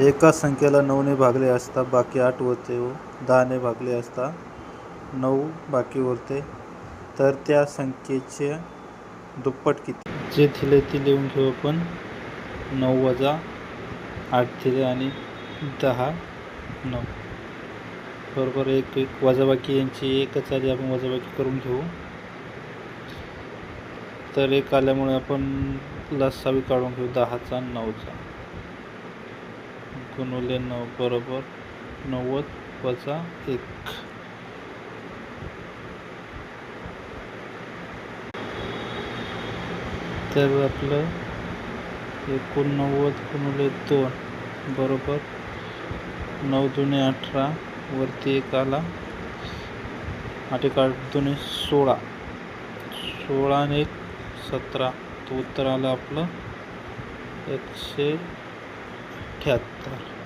एका संख्येला नऊने भागले असता बाकी आठ उरते व दहाने भागले असता नऊ बाकी उरते तर त्या संख्येचे दुप्पट किती? जे थिले ते लिहून घेऊ आपण. नऊ वजा आठ थिले आणि दहा नऊ. बरोबर एक एक. वजाबाकी यांची एकच आली आपण वजाबाकी करून घेऊ. तर एक आल्यामुळे आपण लसावी काढून घेऊ दहाचा नऊचा. गुणुले नऊ बरोबर नव्वद वजा एक. तर आपलं एकोणनव्वद गुणुले दोन बरोबर नऊ दुने अठरा वरती एक आला. आठ एक आठ दुने सोळा. सोळा आणि एक सतरा. तो उत्तर आलं आपलं. एकशे अठ्ठ्याहत्तर